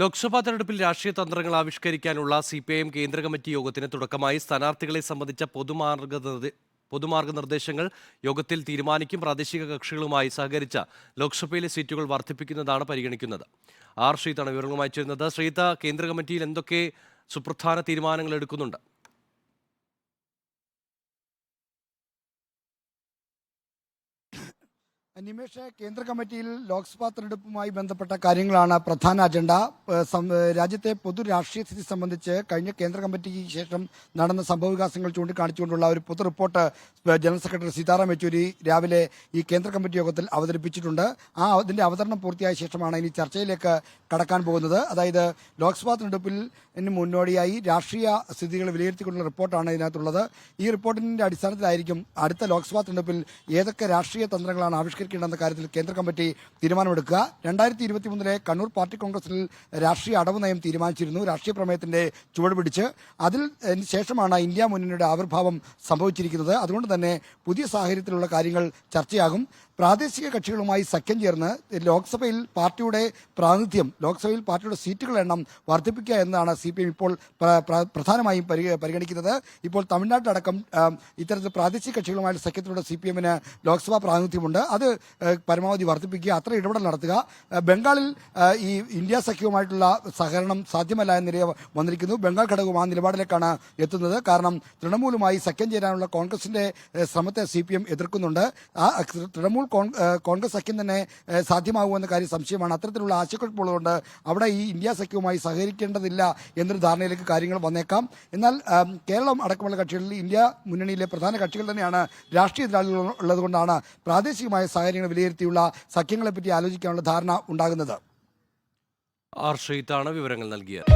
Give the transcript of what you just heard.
ലോക്സഭാ തെരഞ്ഞെടുപ്പിൽ രാഷ്ട്രീയ തന്ത്രങ്ങൾ ആവിഷ്കരിക്കാനുള്ള സി പി ഐ എം കേന്ദ്ര കമ്മിറ്റി യോഗത്തിന് തുടക്കമായി സ്ഥാനാർത്ഥികളെ സംബന്ധിച്ച പൊതുമാർഗ പൊതുമാർഗനിർദ്ദേശങ്ങൾ യോഗത്തിൽ തീരുമാനിക്കും പ്രാദേശിക കക്ഷികളുമായി സഹകരിച്ച ലോക്സഭയിലെ സീറ്റുകൾ വർദ്ധിപ്പിക്കുന്നതാണ് പരിഗണിക്കുന്നത്. ആർ ശ്രീതാണ് വിവരങ്ങളുമായി ചേരുന്നത് ശ്രീത കേന്ദ്ര കമ്മിറ്റിയിൽ എന്തൊക്കെ സുപ്രധാന തീരുമാനങ്ങൾ എടുക്കുന്നുണ്ട്? നിമേഷ് കേന്ദ്ര കമ്മിറ്റിയിൽ ലോക്സഭാ തെരഞ്ഞെടുപ്പുമായി ബന്ധപ്പെട്ട കാര്യങ്ങളാണ് പ്രധാന അജണ്ട. രാജ്യത്തെ പൊതു രാഷ്ട്രീയ സ്ഥിതി സംബന്ധിച്ച് കഴിഞ്ഞ കേന്ദ്ര കമ്മിറ്റിക്ക് ശേഷം നടന്ന സംഭവവികാസങ്ങൾ ചൂണ്ടിക്കാണിച്ചുകൊണ്ടുള്ള ഒരു പൊതു report general secretary Sitaram Yechury രാവിലെ ഈ കേന്ദ്ര കമ്മിറ്റി യോഗത്തിൽ അവതരിപ്പിച്ചിട്ടുണ്ട്. ആ അതിന്റെ അവതരണം പൂർത്തിയായ ശേഷമാണ് ഇനി ചർച്ചയിലേക്ക് കടക്കാൻ പോകുന്നത്. അതായത് ലോക്സഭാ തെരഞ്ഞെടുപ്പിൽ മുന്നോടിയായി രാഷ്ട്രീയ സ്ഥിതികൾ വിലയിരുത്തിക്കൊണ്ടുള്ള റിപ്പോർട്ടാണ് ഇതിനകത്തുള്ളത്. ഈ റിപ്പോർട്ടിന്റെ അടിസ്ഥാനത്തിലായിരിക്കും അടുത്ത ലോക്സഭാ തെരഞ്ഞെടുപ്പിൽ ഏതൊക്കെ രാഷ്ട്രീയ തന്ത്രങ്ങളാണ് ആവിഷ്കരിക്കേണ്ടെന്ന കാര്യത്തിൽ കേന്ദ്ര കമ്മിറ്റി തീരുമാനമെടുക്കുക. രണ്ടായിരത്തി ഇരുപത്തി മൂന്നിലെ കണ്ണൂർ പാർട്ടി കോൺഗ്രസിൽ രാഷ്ട്രീയ അടവ് നയം തീരുമാനിച്ചിരുന്നു. രാഷ്ട്രീയ പ്രമേയത്തിന്റെ ചുവട് പിടിച്ച് അതിൽ ശേഷമാണ് ഇന്ത്യ മുന്നണിയുടെ ആവിർഭാവം സംഭവിച്ചിരിക്കുന്നത്. അതുകൊണ്ട് തന്നെ പുതിയ സാഹചര്യത്തിലുള്ള കാര്യങ്ങൾ ചർച്ചയാകും. പ്രാദേശിക കക്ഷികളുമായി സഖ്യം ചേർന്ന് ലോക്സഭയിൽ പാർട്ടിയുടെ പ്രാതിനിധ്യം ലോക്സഭയിൽ പാർട്ടിയുടെ സീറ്റുകളുടെ എണ്ണം വർദ്ധിപ്പിക്കുക എന്നാണ് സി പി എം ഇപ്പോൾ പ്ര- പ്ര- പ്രധാനമായും പരിഗണിക്കുന്നത്. ഇപ്പോൾ തമിഴ്നാട്ടിലടക്കം ഇത്തരത്തിൽ പ്രാദേശിക കക്ഷികളുമായുള്ള സഖ്യത്തിലൂടെ സി പി എമ്മിന് ലോക്സഭാ പ്രാതിനിധ്യമുണ്ട്. അത് പരമാവധി വർദ്ധിപ്പിക്കുക അത്ര ഇടപെടൽ നടത്തുക. ബംഗാളിൽ ഈ ഇന്ത്യ സഖ്യവുമായിട്ടുള്ള സഹകരണം സാധ്യമല്ല എന്ന നിലയിൽ വന്നിരിക്കുന്നു. ബംഗാൾ ഘടകവും ആ നിലപാടിലേക്കാണ് എത്തുന്നത്. കാരണം തൃണമൂലുമായി സഖ്യം ചേരാനുള്ള കോൺഗ്രസിന്റെ ശ്രമത്തെ സി പി എം എതിർക്കുന്നുണ്ട്. ആ തൃണമൂൽ കോൺഗ്രസ് സഖ്യം തന്നെ സാധ്യമാകുമെന്ന കാര്യം സംശയമാണ്. അത്തരത്തിലുള്ള ആശയക്കുഴപ്പമുള്ളതുകൊണ്ട് അവിടെ ഈ ഇന്ത്യ സഖ്യവുമായി സഹകരിക്കേണ്ടതില്ല എന്നൊരു ധാരണയിലേക്ക് കാര്യങ്ങൾ വന്നേക്കാം. എന്നാൽ കേരളം അടക്കമുള്ള കക്ഷികളിൽ ഇന്ത്യ മുന്നണിയിലെ പ്രധാന കക്ഷികൾ തന്നെയാണ്. രാഷ്ട്രീയ എതിരാളികൾ ഉള്ളതുകൊണ്ടാണ് പ്രാദേശികമായ സാഹചര്യങ്ങൾ വിലയിരുത്തിയുള്ള സഖ്യങ്ങളെപ്പറ്റി ആലോചിക്കാനുള്ള ധാരണ ഉണ്ടാകുന്നത്. ആർ വിവരങ്ങൾ നൽകിയത്.